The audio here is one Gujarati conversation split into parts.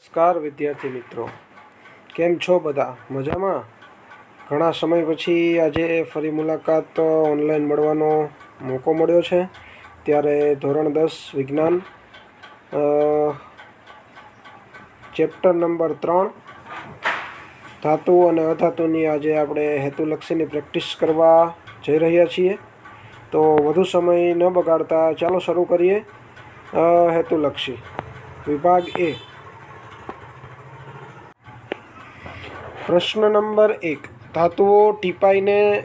નમસ્કાર વિદ્યાર્થી મિત્રો. કેમ છો બધા? મજામાં? ઘણા સમય પછી આજે ફરી મુલાકાત ઓનલાઈન મળવાનો મોકો મળ્યો છે. ત્યારે ધોરણ દસ વિજ્ઞાન ચેપ્ટર નંબર ત્રણ, ધાતુ અને અધાતુની આજે આપણે હેતુલક્ષીની પ્રેક્ટિસ કરવા જઈ રહ્યા છીએ. તો વધુ સમય ન બગાડતા ચાલો શરૂ કરીએ હેતુલક્ષી. વિભાગ એ. પ્રશ્ન નંબર એક, ધાતુઓ ટીપાઈને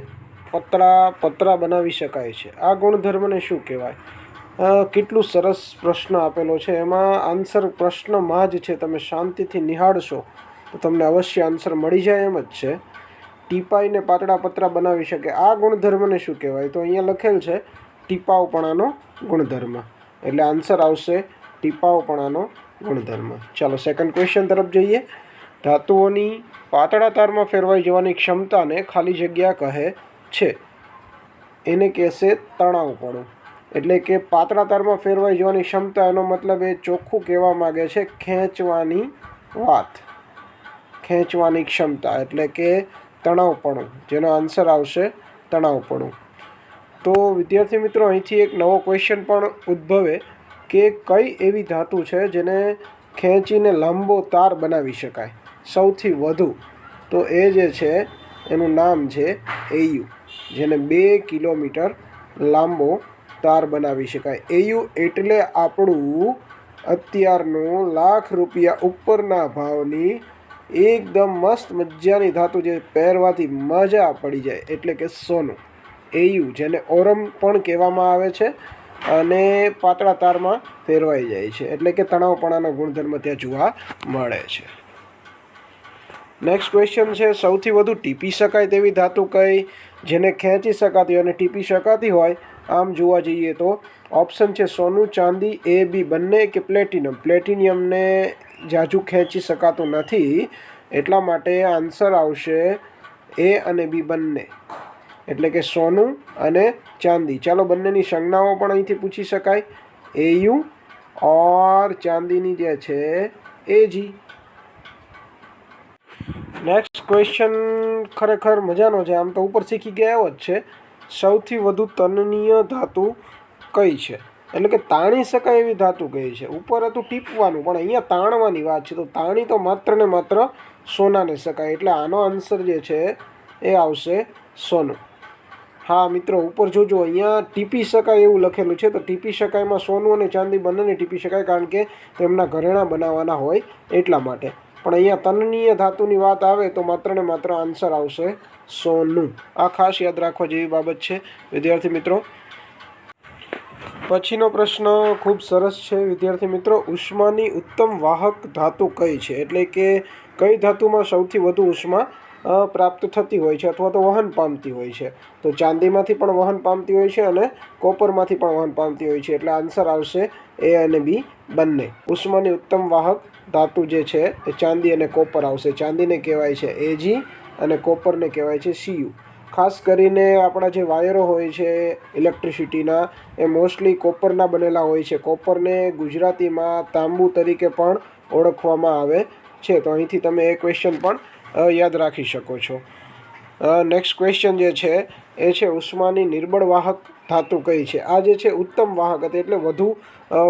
પતરા પતરા બનાવી શકાય છે. આ ગુણધર્મને શું કહેવાય? કેટલું સરસ પ્રશ્ન આપેલો છે. એમાં આન્સર પ્રશ્નમાં જ છે. તમે શાંતિથી નિહાળશો તો તમને અવશ્ય આન્સર મળી જાય એમ જ છે. ટીપાઈને પાતળા પતરા બનાવી શકે. આ ગુણધર્મને શું કહેવાય? તો અહીંયા લખેલ છે, ટીપાવપણાનો ગુણધર્મ. એટલે આન્સર આવશે, ટીપાવપણાનો ગુણધર્મ. ચાલો સેકન્ડ ક્વેશ્ચન તરફ જઈએ. ધાતુઓની પાતળા તારમાં ફેરવાઈ જવાની ક્ષમતાને ખાલી જગ્યા કહે છે. એને કહેશે તણાવપણું એટલે કે પાતળા તારમાં ફેરવાઈ જવાની ક્ષમતા એનો મતલબ એ ચોખ્ખું કહેવા માગે છે ખેંચવાની વાત. ખેંચવાની ક્ષમતા એટલે કે તણાવપણું, જેનો આન્સર આવશે તણાવપણું. તો વિદ્યાર્થી મિત્રો, અહીંથી એક નવો ક્વેશ્ચન પણ ઉદ્ભવે કે કઈ એવી ધાતુ છે જેને ખેંચીને લાંબો તાર બનાવી શકાય? સૌથી વધુ, તો એ જે છે, એનું નામ છે એયુ, જેને બે કિલોમીટર લાંબો તાર બનાવી શકાય. એયુ એટલે આપણું અત્યારનું લાખ રૂપિયા ઉપરના ભાવની એકદમ મસ્ત મજાની ધાતુ જે પહેરવાથી મજા પડી જાય, એટલે કે સોનું. એયુ, જેને ઓરમ પણ કહેવામાં આવે છે, અને પાતળા તારમાં ફેરવાઈ જાય છે, એટલે કે તણાવપણાનો ગુણધર્મ ત્યાં જોવા મળે છે. નેક્સ્ટ ક્વેશ્ચન છે, સૌથી વધુ ટીપી શકાય તેવી ધાતુ કઈ? જેને ખેંચી શકાતી હોય અને ટીપી શકાતી હોય, આમ જોવા જઈએ તો ઓપ્શન છે સોનું, ચાંદી એ બી બંને કે પ્લેટિનમ પ્લેટિનિયમને જાજુ ખેંચી શકાતું નથી, એટલા માટે આન્સર આવશે એ અને બી બંને. એટલે કે સોનું અને ચાંદી. ચાલો બંનેની સંજ્ઞાઓ પણ અહીંથી પૂછી શકાય. એયુ ઓર ચાંદીની જે છે એજી નેક્સ્ટ ક્વેશ્ચન ખરેખર મજાનો છે. આમ તો ઉપર શીખી ગયા જ છે. સૌથી વધુ તનનીય ધાતુ કઈ છે? એટલે કે તાણી શકાય એવી ધાતુ કઈ છે? ઉપર હતું ટીપવાનું, પણ અહીંયા તાણવાની વાત છે. તો તાણી તો માત્ર ને માત્ર સોનાને શકાય. એટલે આનો આન્સર જે છે એ આવશે સોનું. હા, મિત્રો, ઉપર જોજો. અહીંયા ટીપી શકાય એવું લખેલું છે. તો ટીપી શકાયમાં સોનું અને ચાંદી બંનેને ટીપી શકાય કારણ કે તેમના ઘરેણાં બનાવવાના હોય એટલા માટે. પણ અહીંયા તનનીય ધાતુની વાત આવે તો માત્ર ને માત્ર આન્સર આવશે સોનું. આ ખાસ યાદ રાખવા જેવી બાબત છે. વિદ્યાર્થી મિત્રો, પછીનો પ્રશ્ન ખૂબ સરસ છે. વિદ્યાર્થી મિત્રો, ઉષ્માની ઉત્તમ વાહક ધાતુ કઈ છે? એટલે કે કઈ ધાતુમાં સૌથી વધુ ઉષ્મા પ્રાપ્ત થતી હોય છે અથવા તો વહન પામતી હોય છે? તો ચાંદીમાંથી પણ વહન પામતી હોય છે અને કોપરમાંથી પણ વહન પામતી હોય છે. એટલે આન્સર આવશે એ અને બી બંને. ઉષ્માની ઉત્તમ વાહક ધાતુ જે છે એ ચાંદી અને કોપર આવશે. ચાંદીને કહેવાય છે એજી અને કોપરને કહેવાય છે સીયુ ખાસ કરીને આપણા જે વાયરો હોય છે ઇલેક્ટ્રિસિટીના, એ મોસ્ટલી કોપરના બનેલા હોય છે. કોપરને ગુજરાતીમાં તાંબુ તરીકે પણ ઓળખવામાં આવે છે. તો અહીંથી તમે એ ક્વેશ્ચન પણ યાદ રાખી શકો છો. નેક્સ્ટ ક્વેશ્ચન જે છે, એ છે ઉષ્માની નિર્બળ વાહક ધાતુ કઈ છે? આ જે છે ઉત્તમ વાહક હતી, એટલે વધુ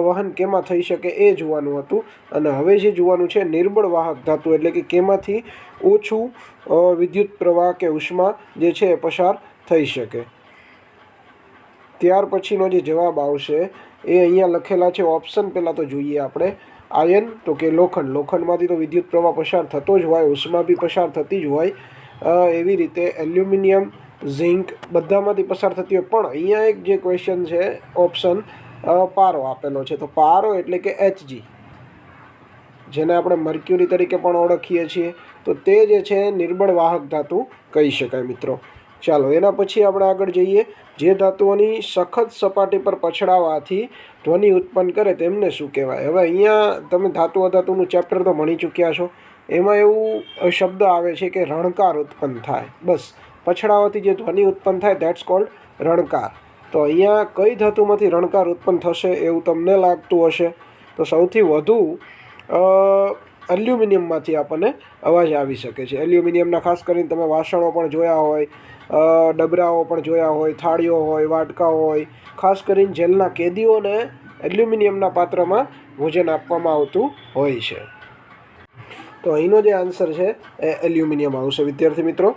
વહન કેમાં થઈ શકે એ જોવાનું હતું. અને હવે જે જોવાનું છે નિર્બળ વાહક ધાતુ, એટલે કે કેમાંથી ઓછું વિદ્યુત પ્રવાહ કે ઉષ્મા જે છે એ પસાર થઈ શકે. ત્યાર પછીનો જે જવાબ આવશે, એ અહીંયા લખેલા છે ઓપ્શન પહેલાં તો જોઈએ આપણે. આયન, તો કે લોખંડ. લોખંડમાંથી તો વિદ્યુત પ્રવાહ પસાર થતો જ હોય, ઉષ્મા બી પસાર થતી જ હોય. એવી રીતે એલ્યુમિનિયમ, ઝિંક બધામાંથી પસાર થતી હોય. પણ અહીંયા એક જે ક્વેશ્ચન છે ઓપ્શન પારો આપેલો છે. તો પારો એટલે કે એચજી જેને આપણે મર્ક્યુરી તરીકે પણ ઓળખીએ છીએ. તો તે જે છે, નિર્બળ વાહક ધાતુ કહી શકાય મિત્રો. ચાલો, એના પછી આપણે આગળ જઈએ. જે ધાતુઓની સખત સપાટી પર પછડાવાથી ધ્વનિ ઉત્પન્ન કરે તેમને શું કહેવાય? હવે અહીંયા તમે ધાતુ અધાતુનું ચેપ્ટર તો ભણી ચૂક્યા છો. એમાં એવું શબ્દ આવે છે કે રણકાર ઉત્પન્ન થાય. બસ, પછડાવાથી જે ધ્વનિ ઉત્પન્ન થાય દેટ્સ કોલ્ડ રણકાર. તો અહીંયા કઈ ધાતુમાંથી રણકાર ઉત્પન્ન થશે એવું તમને લાગતું હશે? તો સૌથી વધુ એલ્યુમિનિયમમાંથી આપણને અવાજ આવી શકે છે. એલ્યુમિનિયમના ખાસ કરીને તમે વાસણો પણ જોયા હોય ડબરાઓ પણ જોયા હોય, થાળીઓ હોય વાટકા હોય, ખાસ કરીને જેલના કેદીઓને એલ્યુમિનિયમના પાત્રમાં ભોજન આપવામાં આવતું હોય છે. તો અહીંનો જે આન્સર છે એ એલ્યુમિનિયમ આવશે વિદ્યાર્થી મિત્રો,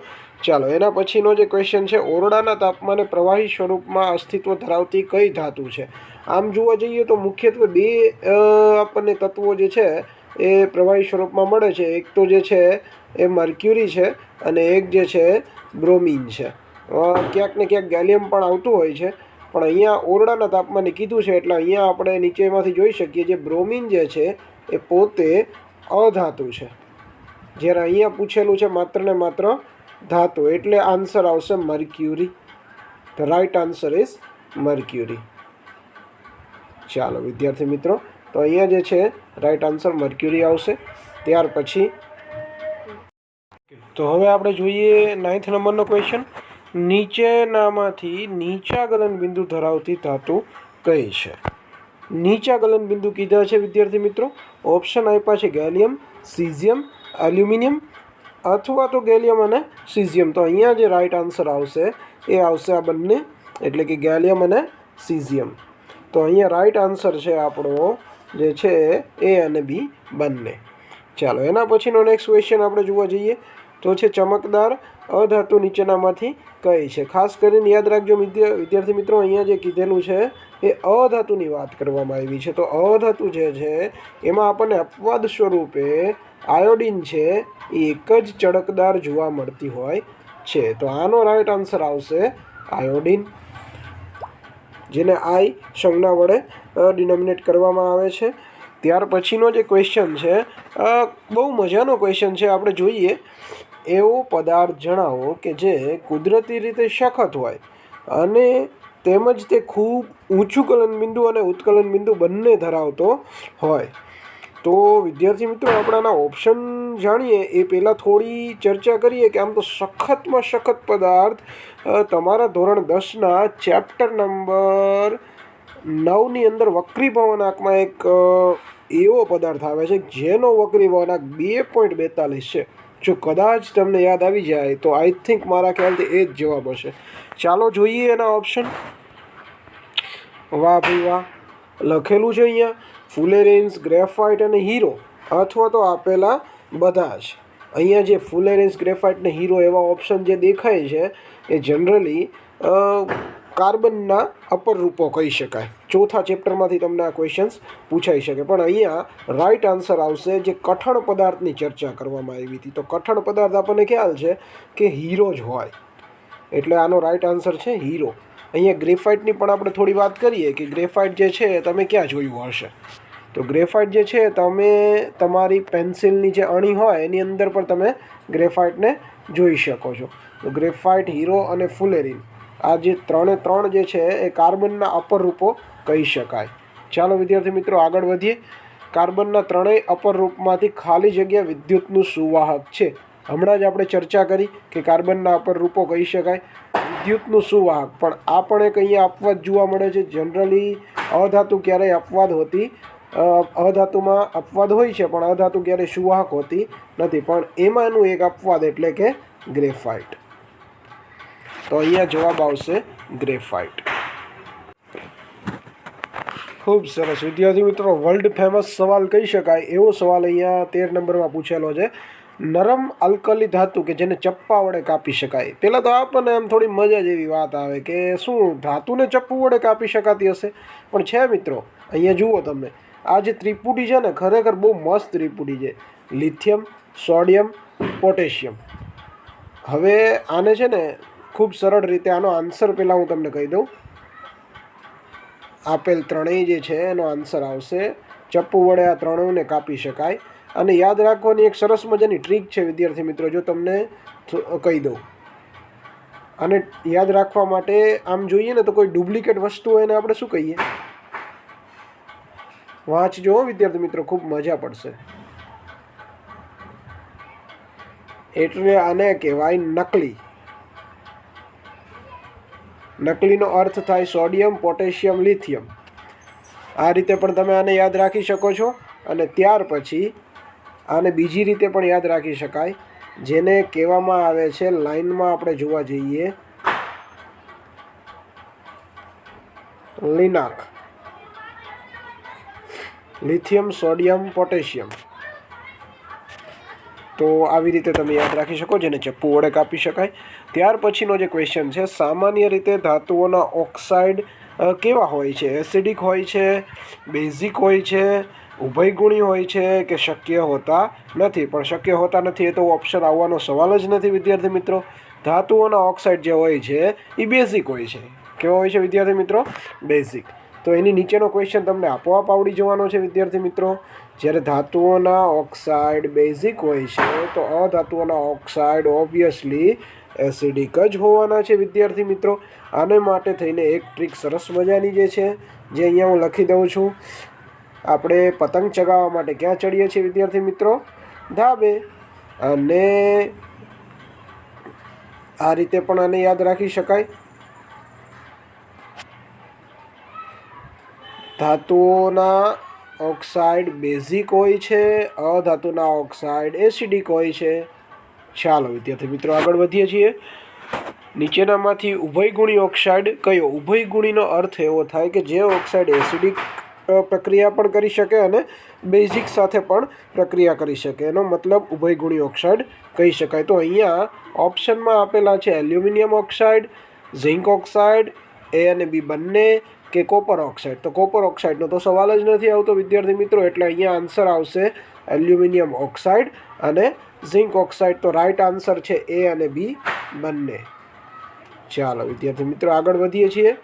ચાલો, એના પછીનો જે ક્વેશ્ચન છે, ઓરડાના તાપમાને પ્રવાહી સ્વરૂપમાં અસ્તિત્વ ધરાવતી કઈ ધાતુ છે? આમ જોવા જઈએ તો મુખ્યત્વે બે આપણને તત્વો જે છે એ પ્રવાહી સ્વરૂપમાં મળે છે. એક તો જે છે એ મર્ક્યુરી છે અને એક જે છે બ્રોમિન છે. ક્યાંક ને ક્યાંક ગેલિયમ પણ આવતું હોય છે. પણ અહીંયા ઓરડાના તાપમાને કીધું છે એટલે અહીંયા આપણે નીચેમાંથી જોઈ શકીએ જે બ્રોમિન જે છે એ પોતે અધાતુ છે. જ્યારે અહીંયા પૂછેલું છે માત્ર ને માત્ર ધાતુ, એટલે આન્સર આવશે mercury the right answer is mercury ચાલો, વિદ્યાર્થી મિત્રો, તો અહીંયા જે છે રાઇટ આન્સર મર્ક્યુરી આવશે. ત્યાર પછી તો હવે આપણે જોઈએ નાઇન્થ નંબરનો ક્વેશ્ચન નીચેનામાંથી નીચા ગલનબિંદુ ધરાવતી ધાતુ કઈ છે? નીચા ગલનબિંદુ કીધા છે વિદ્યાર્થી મિત્રો. ઓપ્શન આપ્યા છે ગેલિયમ સીઝિયમ એલ્યુમિનિયમ અથવા તો ગેલિયમ અને સિઝિયમ તો અહીંયા જે રાઈટ આન્સર આવશે, એ આવશે આ બંને, એટલે કે ગેલિયમ અને સીઝિયમ તો અહીંયા રાઈટ આન્સર છે આપણો, જે છે એ અને બી બંને. ચાલો, એના પછીનો નેક્સ્ટ ક્વેશ્ચન આપણે જોવા જઈએ. તો છે ચમકદાર અધાતુ નીચેનામાંથી કઈ છે? ખાસ કરીને યાદ રાખજો વિદ્યાર્થી મિત્રો, અહીંયા જે કીધેલું છે એ અધાતુની વાત કરવામાં આવી છે. તો અધાતુ જે છે, એમાં આપણને અપવાદ સ્વરૂપે આયોડિન છે, એ એક જ ચળકદાર જોવા મળતી હોય છે. તો આનો રાઈટ આન્સર આવશે આયોડિન, જેને આઈ સંજ્ઞા વડે ડિનોમિનેટ કરવામાં આવે છે. ત્યાર પછીનો જે ક્વેશ્ચન છે બહુ મજાનો ક્વેશ્ચન છે. આપણે જોઈએ, એવો પદાર્થ જણાવો કે જે કુદરતી રીતે સખત હોય અને તેમજ તે ખૂબ ઊંચું ગલનબિંદુ અને ઉત્કલન બિંદુ બંને ધરાવતો હોય. તો વિદ્યાર્થી મિત્રો આપણે આના ઓપ્શન જાણીએ. એ પહેલાં થોડી ચર્ચા કરીએ કે આમ તો સખતમાં સખત પદાર્થ તમારા ધોરણ દસના ચેપ્ટર નંબર નવની અંદર વક્રી ભવનાકમાં એક એવો પદાર્થ આવે છે, જેનો વક્રી ભવનાક બે પોઈન્ટ બેતાલીસ છે. જો કદાચ તમને યાદ આવી જાય, તો આઈ થિંક મારા ખ્યાલથી એ જ જવાબ હશે. ચાલો જોઈએ એના ઓપ્શન વાહ ભાઈ વાહ. લખેલું છે અહીંયા ફુલેરેન્સ ગ્રેફાઇટ અને હીરો, અથવા તો આપેલા બધા જ. અહીંયા જે ફુલેરેન્સ ગ્રેફાઇટ ને હીરો એવા ઓપ્શન જે દેખાય છે, એ જનરલી કાર્બનના અપર રૂપો કહી શકાય. ચોથા ચેપ્ટરમાંથી તમને આ ક્વેશ્ચન્સ પૂછાઈ શકે. પણ અહીંયા રાઈટ આન્સર આવશે જે કઠણ પદાર્થની ચર્ચા કરવામાં આવી હતી. તો કઠણ પદાર્થ આપણને ખ્યાલ છે કે હીરો જ હોય. એટલે આનો રાઈટ આન્સર છે હીરો અહીંયા ગ્રેફાઇટની પણ આપણે થોડી વાત કરીએ કે ગ્રેફાઇટ જે છે તમે ક્યાં જોયું હશે? તો ગ્રેફાઇટ જે છે તમે તમારી પેન્સિલની જે અણી હોય એની અંદર પણ તમે ગ્રેફાઇટને જોઈ શકો છો. તો ગ્રેફાઇટ હીરો અને ફુલેરિન આ જે ત્રણે ત્રણ જે છે એ કાર્બનના અપર રૂપો કહી શકાય. ચાલો વિદ્યાર્થી મિત્રો આગળ વધીએ. કાર્બનના ત્રણેય અપર રૂપમાંથી ખાલી જગ્યા વિદ્યુતનું સુવાહક છે. હમણાં જ આપણે ચર્ચા કરી કે કાર્બનના અપરરૂપો કહી શકાય. વિદ્યુતનું સુવાહક પણ આ પણ એક અહીંયા અપવાદ જોવા મળે છે. જનરલી અધાતુ ક્યારેય અપવાદ હોતી અધાતુમાં અપવાદ હોય છે, પણ અધાતુ ક્યારેય સુવાહક હોતી નથી. પણ એમાંનું એક અપવાદ એટલે કે ગ્રેફાઇટ. તો અહીંયા જવાબ આવશે ગ્રેફાઇટ. ખૂબ સરસ. વિદ્યાર્થી મિત્રો, વર્લ્ડ ફેમસ સવાલ કહી શકાય. એવો સવાલ અહીંયા તેર નંબરમાં પૂછેલો છે. નરમ અલ્કલી ધાતુ કે જેને ચપ્પા વડે કાપી શકાય. પહેલાં તો આપણને આમ થોડી મજા જેવી વાત આવે કે શું ધાતુને ચપ્પુ વડે કાપી શકાતી હશે? પણ છે મિત્રો, અહીંયા જુઓ તમે, આ જે ત્રિપુટી છે ને ખરેખર બહુ મસ્ત ત્રિપુટી છે. Lithium, sodium, potassium. હવે આને છે ને ખૂબ સરળ રીતે આનો આન્સર પહેલાં હું તમને કહી દઉં. આપેલ ત્રણેય જે છે એનો આન્સર આવશે. ચપ્પુ વડે આ ત્રણેયને કાપી શકાય. અને યાદ રાખવાની એક સરસ મજાની ટ્રીક છે, વિદ્યાર્થી મિત્રો, જો તમને કહી દઉં. અને યાદ રાખવા માટે આમ જોઈએ ને તો કોઈ ડુપ્લિકેટ વસ્તુ હોય એને આપણે શું કહીએ? વાંચજો વિદ્યાર્થી મિત્રો, ખૂબ મજા પડશે. એટલે આને કહેવાય નકલી. નકલીનો અર્થ થાય સોડિયમ, પોટેશિયમ, લિથિયમ. આ રીતે પણ તમે આને યાદ રાખી શકો છો. અને ત્યાર પછી આને બીજી રીતે પણ યાદ રાખી શકાય, જેને કહેવામાં આવે છે લાઇનમાં આપણે જોવા જઈએ. લિનાક. Lithium, sodium, potassium. તો આવી રીતે તમે યાદ રાખી શકો, જેને ચપ્પુ વડે કાપી શકાય. ત્યાર પછીનો જે ક્વેશ્ચન છે, સામાન્ય રીતે ધાતુઓના ઓક્સાઇડ કેવા હોય છે? એસિડિક હોય છે, બેઝિક હોય છે ઉભયગુણી હોય છે કે શક્ય હોતા નથી. પણ શક્ય હોતા નથી એ તો ઓપ્શન આવવાનો સવાલ જ નથી, વિદ્યાર્થી મિત્રો. ધાતુઓના ઓક્સાઇડ જે હોય છે, એ બેઝિક હોય છે. કેવો હોય છે, વિદ્યાર્થી મિત્રો? બેઝિક તો એની નીચેનો ક્વેશ્ચન તમને આપોઆપ આવડી જવાનો છે, વિદ્યાર્થી મિત્રો. જ્યારે ધાતુઓના ઓક્સાઇડ બેઝિક હોય છે, તો અધાતુઓના ઓક્સાઇડ ઓબ્વિયસલી એસિડિક જ હોવાના છે, વિદ્યાર્થી મિત્રો. આને માટે થઈને એક ટ્રીક સરસ મજાની જે છે, જે અહીંયા હું લખી દઉં છું. આપણે પતંગ ચગાવવા માટે ક્યાં ચડીએ છીએ વિદ્યાર્થી મિત્રો? ધાબે. અને આ રીતે પણ આને યાદ રાખી શકાય. ધાતુઓના ઓક્સાઇડ બેઝિક હોય છે, અધાતુના ઓક્સાઇડ એસિડિક હોય છે. ચાલો વિદ્યાર્થી મિત્રો આગળ વધીએ છીએ. નીચેનામાંથી ઉભયગુણી ઓક્સાઇડ કયો? ઉભયગુણીનો અર્થ એવો થાય કે જે ઓક્સાઇડ એસિડિક પ્રક્રિયા પણ કરી શકે અને બેઝિક સાથે પણ પ્રક્રિયા કરી શકે. એનો મતલબ ઉભયગુણી ઓક્સાઇડ કહી શકાય. તો અહીંયા ઓપ્શનમાં આપેલા છે aluminium oxide, zinc oxide, A અને બી બંને કે કોપર ઓક્સાઇડ. તો કોપર ઓક્સાઇડનો તો સવાલ જ નથી આવતો વિદ્યાર્થી મિત્રો, એટલે અહીંયા આન્સર આવશે એલ્યુમિનિયમ ઓક્સાઇડ અને ઝિંક ઓક્સાઇડ. તો રાઈટ આન્સર છે એ અને બી બંને. ચાલો વિદ્યાર્થી મિત્રો આગળ વધીએ છીએ.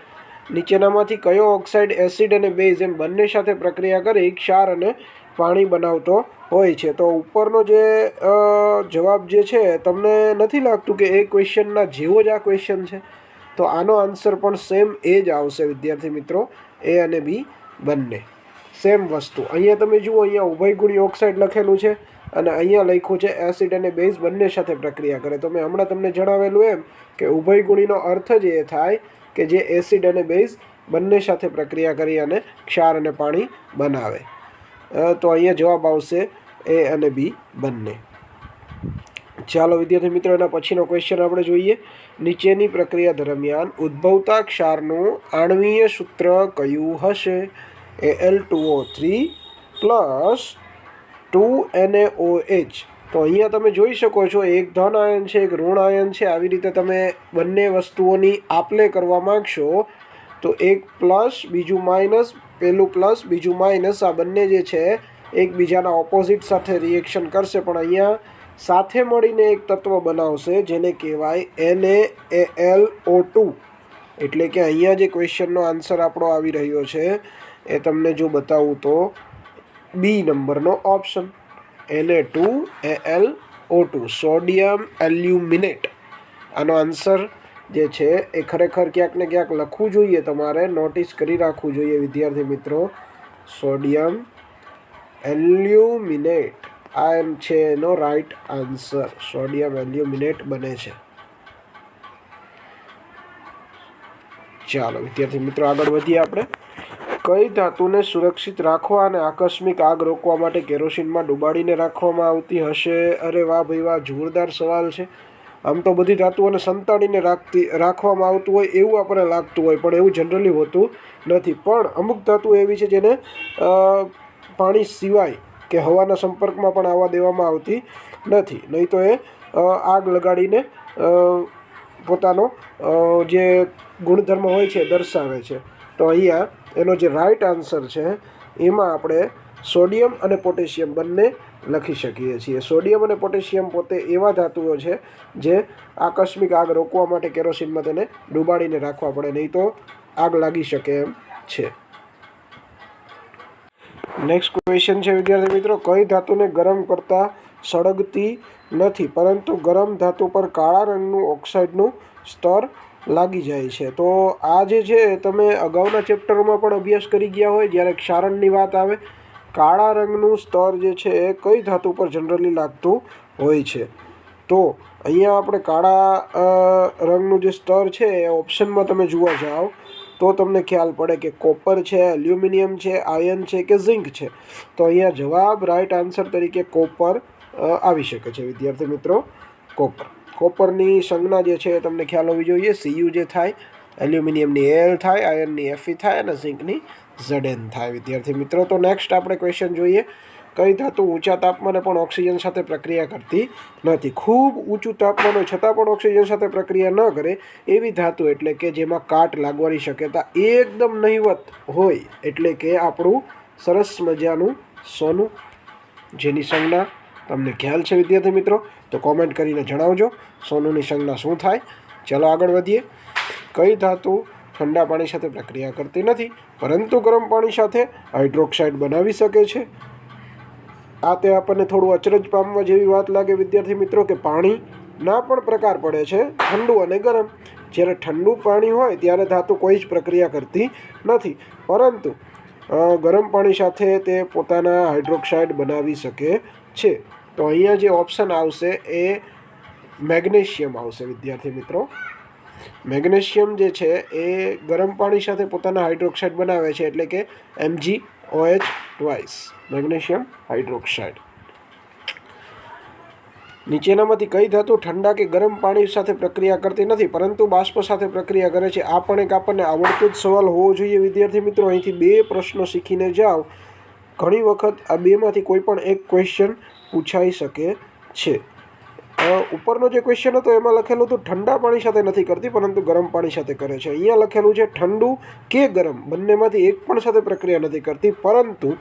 નીચેનામાંથી કયો ઓક્સાઇડ એસિડ અને બેઝ એમ બંને સાથે પ્રક્રિયા કરી ક્ષાર અને પાણી બનાવતો હોય છે. તો ઉપરનો જે જવાબ જે છે, તમને નથી લાગતું કે એ ક્વેશ્ચનના જેવો જ આ ક્વેશ્ચન છે? તો આનો આન્સર પણ સેમ એ જ આવશે, વિદ્યાર્થી મિત્રો, એ અને બી બંને. સેમ વસ્તુ. અહીંયા તમે જુઓ, અહીંયા ઉભયગુણી ઓક્સાઇડ લખેલું છે અને અહીંયા લખ્યું છે એસિડ અને બેઝ બંને સાથે પ્રક્રિયા કરે. તો મેં હમણાં તમને જણાવેલું એમ કે ઉભયગુણીનો અર્થ જ એ થાય કે જે એસિડ અને બેઝ બંને સાથે પ્રક્રિયા કરી અને ક્ષાર અને પાણી બનાવે. તો અહીંયા જવાબ આવશે એ અને બી બંને. ચાલો વિદ્યાર્થી મિત્રો, એના પછીનો ક્વેશ્ચન આપણે જોઈએ. નીચેની પ્રક્રિયા દરમિયાન ઉદ્ભવતા ક્ષારનું આણવીય સૂત્ર કયું હશે? A L two O three plus two N A H તો અહીંયા તમે જોઈ શકો છો, એક ધન આયન છે, એક ઋણ આયન છે, આવી રીતે તમે બંને વસ્તુઓની આપલે કરવા માગશો, તો એક પ્લસ બીજું માઇનસ પહેલું પ્લસ બીજું માઇનસ આ બંને જે છે, એકબીજાના ઓપોઝિટ સાથે રિએક્શન કરશે, પણ અહીંયા સાથે મળીને એક તત્વ બનાવશે, જેને કહેવાય N A L O two એટલે કે અહીંયા જે ક્વેશ્ચનનો આન્સર આપણો આવી રહ્યો છે, એ તમને જો બતાવું તો બી નંબરનો ઓપ્શન એને two A L O two sodium aluminate આનો આન્સર જે છે એ ખરેખર ક્યાંક ને ક્યાંક લખવું જોઈએ તમારે નોટિસ કરી રાખવું જોઈએ વિદ્યાર્થી મિત્રો. સોડિયમ એલ્યુમિનેટ આ એમ છે એનો રાઈટ આન્સર સોડિયમ એલ્યુમિનેટ બને છે. ચાલો વિદ્યાર્થી મિત્રો આગળ વધીએ આપણે. કઈ ધાતુને સુરક્ષિત રાખવા અને આકસ્મિક આગ રોકવા માટે કેરોસીનમાં ડુબાડીને રાખવામાં આવતી હશે? અરે વાહ ભાઈ વાહ, જોરદાર સવાલ છે. આમ તો બધી ધાતુઓને સંતાડીને રાખતી, રાખવામાં આવતું હોય એવું આપણને લાગતું હોય, પણ એવું જનરલી હોતું નથી. પણ અમુક ધાતુ એવી છે જેને પાણી સિવાય કે હવાના સંપર્કમાં પણ આવવા દેવામાં આવતી નથી. નહીં તો એ આગ લગાડીને પોતાનો જે ગુણધર્મ હોય છે દર્શાવે છે. તો અહીંયા એનો જે રાઈટ આન્સર છે, એમાં આપણે સોડિયમ અને પોટેશિયમ બંને લખી શકીએ છીએ. સોડિયમ અને પોટેશિયમ પોતે એવા ધાતુઓ છે જે આકસ્મિક આગ રોકવા માટે કેરોસીનમાં તેને ડૂબાડીને રાખવા પડે, નહીં તો આગ લાગી શકે એમ છે. નેક્સ્ટ ક્વેશ્ચન છે, વિદ્યાર્થી મિત્રો, કઈ ધાતુને ગરમ કરતાં સળગતી નથી? પરંતુ ગરમ ધાતુ પર કાળા રંગનું ઓક્સાઇડનું સ્તર લાગી જાય છે. તો આ જે છે, તમે અગાઉના ચેપ્ટરોમાં પણ અભ્યાસ કરી ગયા હોય, જ્યારે ક્ષારણની વાત આવે, કાળા રંગનું સ્તર જે છે, એ કઈ ધાતુ પર જનરલી લાગતું હોય છે? તો અહીંયા આપણે કાળા રંગનું જે સ્તર છે, એ ઓપ્શનમાં તમે જોવા જાઓ, તો તમને ખ્યાલ પડે કે કોપર છે, એલ્યુમિનિયમ છે, આયન છે કે ઝિંક છે. તો અહીંયા જવાબ, રાઈટ આન્સર તરીકે કોપર આવી શકે છે. વિદ્યાર્થી મિત્રો, કોપર. કોપરની સંજ્ઞા જે છે એ તમને ખ્યાલ હોવી જોઈએ. સીયુ જે થાય, એલ્યુમિનિયમની એલ થાય, આયનની એફઈ થાય અને ઝિંકની ઝડેન થાય. વિદ્યાર્થી મિત્રો, તો નેક્સ્ટ આપણે ક્વેશ્ચન જોઈએ. કઈ ધાતુ ઊંચા તાપમાને પણ ઓક્સિજન સાથે પ્રક્રિયા કરતી નથી? ખૂબ ઊંચું તાપમાન હોય છતાં પણ ઓક્સિજન સાથે પ્રક્રિયા ન કરે એવી ધાતુ એટલે કે જેમાં કાટ લાગવાની શક્યતા એકદમ નહીવત હોય એટલે કે આપણું સરસ મજાનું સોનું, જેની સંજ્ઞા તમને ખ્યાલ છે વિદ્યાર્થી મિત્રો, તો કોમેન્ટ કરીને જણાવજો સોનુની સંજ્ઞા શું થાય? ચાલો આગળ વધીએ. કઈ ધાતુ ઠંડા પાણી સાથે પ્રક્રિયા કરતી નથી, પરંતુ ગરમ પાણી સાથે હાઇડ્રોક્સાઇડ બનાવી શકે છે? આ તે આપણને થોડું અચરજ પામવા જેવી વાત લાગે વિદ્યાર્થી મિત્રો કે પાણીના પણ પ્રકાર પડે છે, ઠંડુ અને ગરમ. જ્યારે ઠંડુ પાણી હોય ત્યારે ધાતુ કોઈ જ પ્રક્રિયા કરતી નથી, પરંતુ ગરમ પાણી સાથે તે પોતાના હાઇડ્રોક્સાઇડ બનાવી શકે છે. તો અહીંયા જે ઓપ્શન આવશે એ મેગ્નેશિયમ આવશે, વિદ્યાર્થી મિત્રો. મેગ્નેશિયમ જે છે એ ગરમ પાણી સાથે પોતાના હાઇડ્રોક્સાઇડ બનાવે છે, એટલે કે MG OH twice, magnesium hydroxide. નીચેનામાંથી કઈ ધાતુ ઠંડા કે ગરમ પાણી સાથે પ્રક્રિયા કરતી નથી, પરંતુ બાષ્પ સાથે પ્રક્રિયા કરે છે. આ પણ એક આપણને આવડતો જ સવાલ હોવો જોઈએ, વિદ્યાર્થી મિત્રો. અહીંથી બે પ્રશ્નો શીખીને જાઓ. ઘણી વખત આ બેમાંથી કોઈ પણ એક ક્વેશ્ચન પૂછાઈ શકે છે. ઉપરનો જે ક્વેશ્ચન હતો એમાં લખેલું હતું, ઠંડા પાણી સાથે નથી કરતી, પરંતુ ગરમ પાણી સાથે કરે છે. અહીંયા લખેલું છે, ઠંડુ કે ગરમ, બંનેમાંથી એક પણ સાથે પ્રક્રિયા નથી કરતી, પરંતુ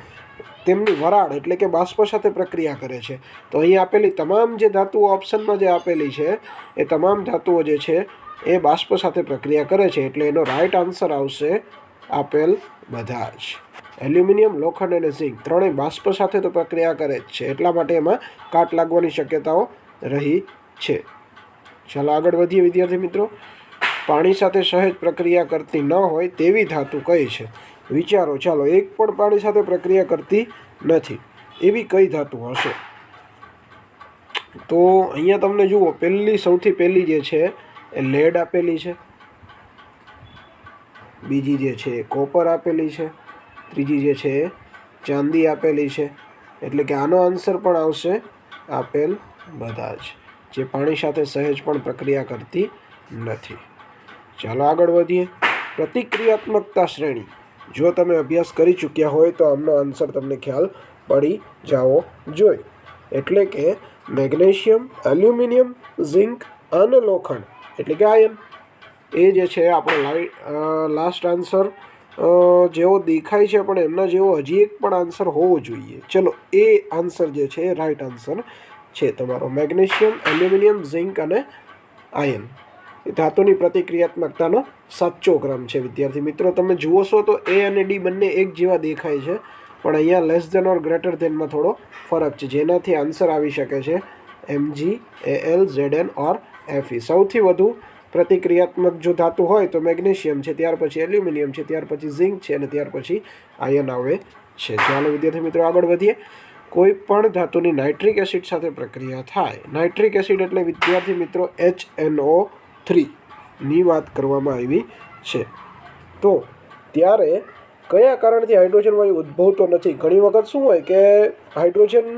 તેમની વરાળ એટલે કે બાષ્પ સાથે પ્રક્રિયા કરે છે. તો અહીં આપેલી તમામ જે ધાતુઓ ઓપ્શનમાં જે આપેલી છે, એ તમામ ધાતુઓ જે છે, એ બાષ્પ સાથે પ્રક્રિયા કરે છે, એટલે એનો રાઈટ આન્સર આવશે આપેલ બધા જ. એલ્યુમિનિયમ, લોખંડ અને ઝીંક ત્રણેય બાષ્પ સાથે તો પ્રક્રિયા કરે જ છે. એટલા માટે એમાં કાટ લાગવાની શક્યતાઓ રહી છે. ચાલો આગળ વધીએ વિદ્યાર્થી મિત્રો. પાણી સાથે સહેજ પ્રક્રિયા કરતી ન હોય તેવી ધાતુ કઈ છે? વિચારો, ચાલો એક પણ પાણી સાથે પ્રક્રિયા કરતી નથી. એવી કઈ ધાતુ હશે? તો અહીંયા તમને જુઓ, પહેલી, સૌથી પહેલી જે છે એ લેડ આપેલી છે. બીજી જે છે એ કોપર આપેલી છે. ત્રીજી જે છે એ ચાંદી આપેલી છે. એટલે કે આનો આન્સર પણ આવશે આપેલ બધા જ. જે પાણી સાથે સહેજ પણ પ્રક્રિયા કરતી નથી. ચાલો આગળ વધીએ. પ્રતિક્રિયાત્મકતા શ્રેણી. જો તમે અભ્યાસ કરી ચૂક્યા હોય તો આમનો આન્સર તમને ખ્યાલ પડી જાવો જોઈએ એટલે કે મેગ્નેશિયમ, એલ્યુમિનિયમ, ઝિંક અને લોખંડ. એટલે કે આયન. એ જે છે, આપણો લાઈ લાસ્ટ આન્સર જેવો દેખાય છે પણ એમના જેવો હજી એક પણ આન્સર હોવો જોઈએ. ચલો, એ આન્સર જે છે, એ રાઈટ આન્સર છે તમારો. મેગ્નેશિયમ, એલ્યુમિનિયમ, ઝિંક અને આયન. ધાતુની પ્રતિક્રિયાત્મકતાનો સાચો ક્રમ છે, વિદ્યાર્થી મિત્રો. તમે જુઓ છો તો એ અને ડી બંને એક જેવા દેખાય છે, પણ અહીંયા લેસ દેન ઓર ગ્રેટર દેનમાં થોડો ફરક છે. જેનાથી આન્સર આવી શકે છે MG A L Z N or FE સૌથી વધુ પ્રતિક્રિયાત્મક જો ધાતુ હોય તો મેગ્નેશિયમ છે, ત્યાર પછી એલ્યુમિનિયમ છે, ત્યાર પછી ઝિંક છે અને ત્યાર પછી આયન આવે છે. ચાલો વિદ્યાર્થી મિત્રો આગળ વધીએ. કોઈ પણ ધાતુની નાઇટ્રિક એસિડ સાથે પ્રક્રિયા થાય. નાઇટ્રિક એસિડ એટલે વિદ્યાર્થી મિત્રો એચ એનઓ થ્રીની વાત કરવામાં આવી છે. તો ત્યારે કયા કારણથી હાઇડ્રોજન વાયુ ઉદ્ભવતો નથી? ઘણી વખત શું હોય કે હાઇડ્રોજન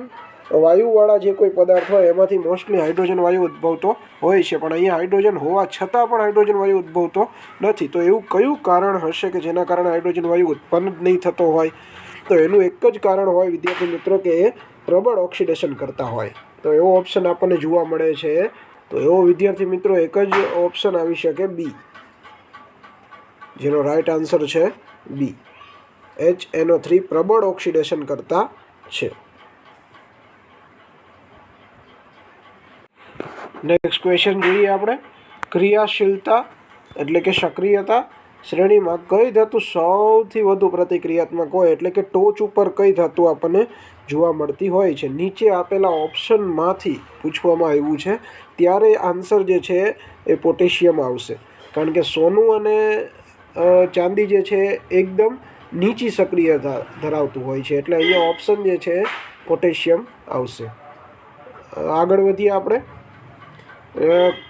વાયુવાળા જે કોઈ પદાર્થ હોય, એમાંથી મોસ્ટલી હાઇડ્રોજન વાયુ ઉદ્ભવતો હોય છે. પણ અહીંયા હાઇડ્રોજન હોવા છતાં પણ હાઇડ્રોજન વાયુ ઉદ્ભવતો નથી. તો એવું કયું કારણ હશે કે જેના કારણે હાઇડ્રોજન વાયુ ઉત્પન્ન જ નહીં થતો હોય? તો એનું એક જ કારણ હોય, વિદ્યાર્થી મિત્રો, કે એ પ્રબળ ઓક્સિડેશન કરતા હોય. તો એવો ઓપ્શન આપણને જોવા મળે છે. તો એવો વિદ્યાર્થી મિત્રો, એક જ ઓપ્શન આવી શકે બી. જેનો રાઈટ આન્સર છે B. H N O three પ્રબળ ઓક્સિડેશન કરતા છે. નેક્સ્ટ ક્વેશ્ચન જોઈએ આપણે. ક્રિયાશીલતા એટલે કે સક્રિયતા શ્રેણીમાં કઈ ધાતુ સૌથી વધુ પ્રતિક્રિયાત્મક હોય? એટલે કે ટોચ ઉપર કઈ ધાતુ આપણને જોવા મળતી હોય છે? નીચે આપેલા ઓપ્શનમાંથી પૂછવામાં આવ્યું છે. ત્યારે આન્સર જે છે એ પોટેશિયમ આવશે. કારણ કે સોનું અને ચાંદી જે છે એકદમ નીચી સક્રિયતા ધરાવતું હોય છે. એટલે અહીંયા ઓપ્શન જે છે પોટેશિયમ આવશે. આગળ વધીએ આપણે.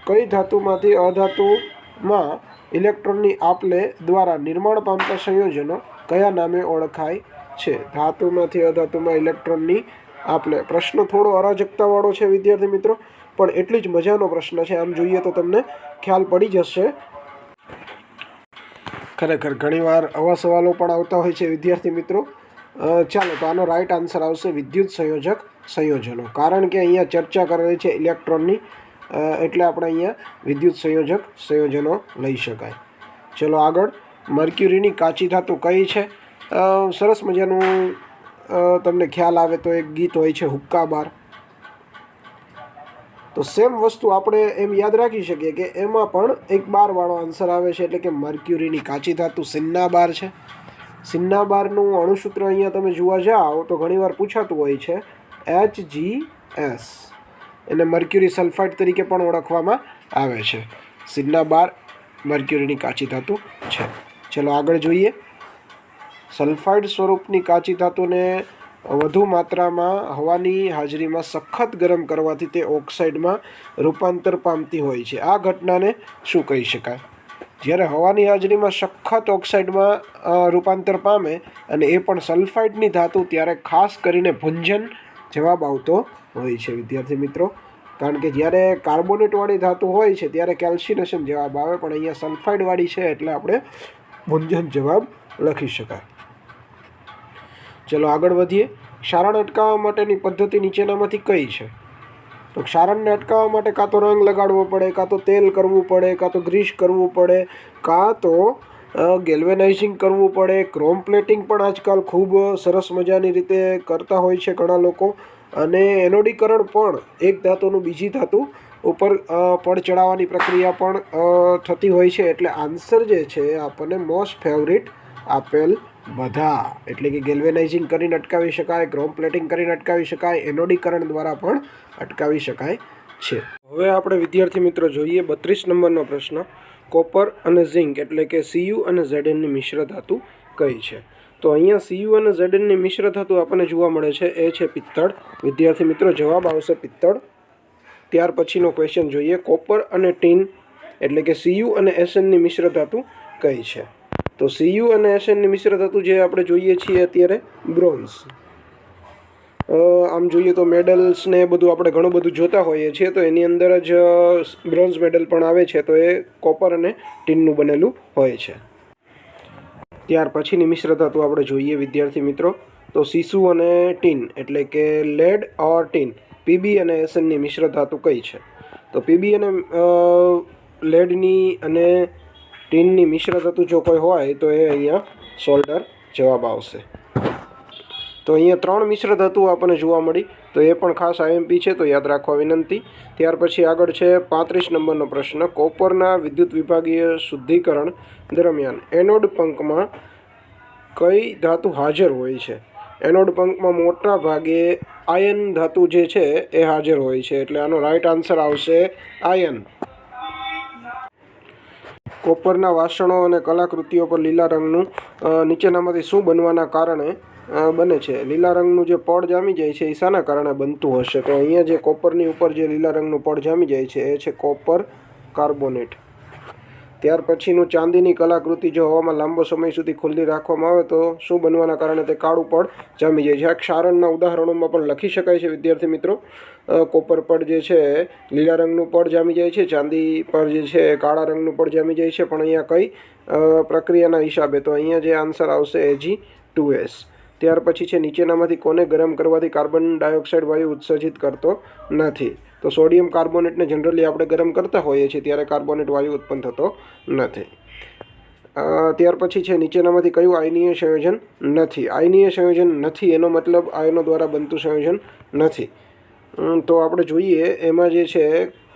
કઈ ધાતુમાંથી અધાતુમાં ઇલેક્ટ્રોનની આપલે દ્વારા નિર્માણ પામતા સંયોજનો કયા નામે ઓળખાય છે? ધાતુમાંથી અધાતુમાં ઇલેક્ટ્રોનની આપલે. પ્રશ્ન થોડો અરાજકતાવાળો છે, વિદ્યાર્થી મિત્રો, પણ એટલી જ મજાનો પ્રશ્ન છે. આમ જોઈએ તો તમને ખ્યાલ પડી જશે. ખરેખર ઘણીવાર આવા સવાલો પણ આવતા હોય છે, વિદ્યાર્થી મિત્રો. ચાલો, તો આનો રાઈટ આન્સર આવશે વિદ્યુત સંયોજક સંયોજનો. કારણ કે અહીંયા ચર્ચા કરેલી છે ઇલેક્ટ્રોનની એટલે આપણે અહીંયા વિદ્યુત સંયોજક સંયોજનો લઈ શકાય. ચલો આગળ. મર્ક્યુરીની કાચી ધાતુ કઈ છે? સરસ મજાનું તમને ખ્યાલ આવે તો એક ગીત હોય છે હુક્કા બાર. તો સેમ વસ્તુ આપણે એમ યાદ રાખી શકીએ કે એમાં પણ એક બારવાળો આન્સર આવે છે એટલે કે મર્ક્યુરીની કાચી ધાતુ સિન્ના બાર છે. સિન્ના બારનું અણુસૂત્ર અહીંયા તમે જોવા જાઓ તો ઘણીવાર પૂછાતું હોય છે એચ જી એસ. એને મર્ક્યુરી સલ્ફાઇડ તરીકે પણ ઓળખવામાં આવે છે. સિન્ના બાર મર્ક્યુરીની કાચી ધાતુ છે. ચલો આગળ જોઈએ. સલ્ફાઇડ સ્વરૂપની કાચી ધાતુને વધુ માત્રામાં હવાની હાજરીમાં સખત ગરમ કરવાથી તે ઓક્સાઇડમાં રૂપાંતર પામતી હોય છે. આ ઘટનાને શું કહી શકાય? જ્યારે હવાની હાજરીમાં સખત ઓક્સાઇડમાં રૂપાંતર પામે અને એ પણ સલ્ફાઇડની ધાતુ ત્યારે ખાસ કરીને ભુંજન જવાબ આવતો હોય છે, વિદ્યાર્થી મિત્રો. કારણ કે જ્યારે કાર્બોનેટવાળી ધાતુ હોય છે, ત્યારે કેલ્સિનેશન જવાબ આવે, પણ અહીંયા સલ્ફાઇડવાળી છે, એટલે આપણે ભુંજન જવાબ લખી શકાય. ચલો આગળ વધીએ. ક્ષારણ અટકાવવા માટેની પદ્ધતિ નીચેનામાંથી કઈ છે? તો ક્ષારણને અટકાવવા માટે કાં તો રંગ લગાડવો પડે, કાં તો તેલ કરવું પડે, કાં તો ગ્રીસ કરવું પડે, કાં તો ગેલ્વેનાઇઝિંગ કરવું પડે. ક્રોમ પ્લેટિંગ પણ આજકાલ ખૂબ સરસ મજાની રીતે કરતા હોય છે ઘણા લોકો. અને એનોડીકરણ પણ એક ધાતુનું બીજી ધાતુ ઉપર પડ ચડાવવાની પ્રક્રિયા પણ થતી હોય છે. એટલે આન્સર જે છે આપણને મોસ્ટ ફેવરિટ આપેલ બધા. એટલે કે ગેલ્વેનાઇઝિંગ કરીને અટકાવી શકાય, ક્રોમ પ્લેટિંગ કરીને અટકાવી શકાય, એનોડીકરણ દ્વારા પણ અટકાવી શકાય છે. હવે આપણે વિદ્યાર્થી મિત્રો જોઈએ બત્રીસ નંબરનો પ્રશ્ન. કોપર અને ઝિંક એટલે કે સીયુ અને ઝેડએનની મિશ્ર ધાતુ કઈ છે? તો અહીંયા સીયુ અને ઝેડએનની મિશ્ર ધાતુ આપણને જોવા મળે છે. એ છે પિત્તળ. વિદ્યાર્થી મિત્રો, જવાબ આવશે પિત્તળ. ત્યાર પછીનો ક્વેશ્ચન જોઈએ. કોપર અને ટીન એટલે કે સીયુ અને એસએનની મિશ્ર ધાતુ કઈ છે? તો સીયુ અને એસએનની મિશ્ર ધાતુ જે આપણે જોઈએ છીએ અત્યારે, બ્રોન્ઝ. આમ જોઈએ તો મેડલ્સ ને એ બધું આપણે ઘણું બધું જોતા હોઈએ છીએ, તો એની અંદર જ બ્રોન્ઝ મેડલ પણ આવે છે, તો એ કોપર અને ટીનનું બનેલું હોય છે. ત્યાર પછીની મિશ્ર ધાતુ આપણે જોઈએ, વિદ્યાર્થી મિત્રો. તો સીસુ અને ટીન એટલે કે લેડ ઓર ટીન પીબી અને એસએનની મિશ્ર ધાતુ કઈ છે. તો પીબી અને લેડની અને ટીનની મિશ્ર ધાતુ જો કોઈ હોય, તો એ અહીંયા સોલ્ડર જવાબ આવશે. તો અહીંયા ત્રણ મિશ્ર ધાતુઓ આપણને જોવા મળી. તો એ પણ ખાસ આઈએમપી છે, તો યાદ રાખવા વિનંતી. ત્યાર પછી આગળ છે પાંત્રીસ નંબરનો પ્રશ્ન. કોપરના વિદ્યુત વિભાગીય શુદ્ધિકરણ દરમિયાન એનોડ પંકમાં કઈ ધાતુ હાજર હોય છે? એનોડ પંકમાં મોટા ભાગે આયન ધાતુ જે છે એ હાજર હોય છે. એટલે આનો રાઈટ આન્સર આવશે આયન. કોપરના વાસણો અને કલાકૃતિઓ પર લીલા રંગનું નીચેનામાંથી શું બનવાના કારણે બને છે. લીલા રંગનું જે પડ જામી જાય છે, એ શાના કારણે બનતું હશે. તો અહીંયા જે કોપરની ઉપર જે લીલા રંગનું પડ જામી જાય છે, એ છે કોપર કાર્બોનેટ. ત્યાર પછીનું ચાંદીની કલાકૃતિ જો હવામાં લાંબો સમય સુધી ખુલ્લી રાખવામાં આવે, તો શું બનવાના કારણે તે કાળું પડ જામી જાય છે? આ ક્ષારણના ઉદાહરણોમાં પણ લખી શકાય છે, વિદ્યાર્થી મિત્રો. કોપર પડ જે છે, લીલા રંગનું પડ જામી જાય છે, ચાંદી પર જે છે કાળા રંગનું પડ જામી જાય છે. પણ અહીંયા કઈ પ્રક્રિયાના હિસાબે તો અહીંયા જે આન્સર આવશે, એજી ટુ એસ. ત્યાર પછી છે, નીચેનામાંથી કોને ગરમ કરવાથી કાર્બન ડાયોક્સાઇડ વાયુ ઉત્સર્જિત કરતો નથી? તો સોડિયમ કાર્બોનેટને જનરલી આપણે ગરમ કરતા હોઈએ છીએ, ત્યારે કાર્બોનેટ વાયુ ઉત્પન્ન થતો નથી. ત્યાર પછી છે, નીચેનામાંથી કયું આયનીય સંયોજન નથી? આયનીય સંયોજન નથી, એનો મતલબ આયનો દ્વારા બનતું સંયોજન નથી. તો આપણે જોઈએ, એમાં જે છે,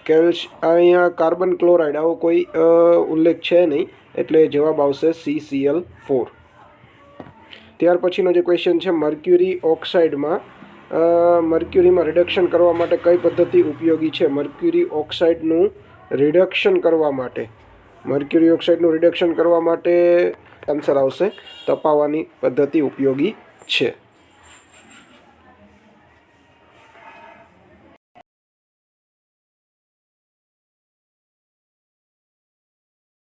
કેલ્શ અહીંયા કાર્બન ક્લોરાઇડ, આવો કોઈ ઉલ્લેખ છે નહીં, એટલે જવાબ આવશે સી સીએલ ફોર ત્યાર પછીનો જે ક્વેશ્ચન છે મર્ક્યુરી ઓક્સાઇડમાં મર્ક્યુરીમાં રિડક્શન કરવા માટે કઈ પદ્ધતિ ઉપયોગી છે? મર્ક્યુરી ઓક્સાઇડનું રિડક્શન કરવા માટે. મર્ક્યુરી ઓક્સાઇડનું રિડક્શન કરવા માટે આન્સર આવશે. તપાવવાની પદ્ધતિ ઉપયોગી છે.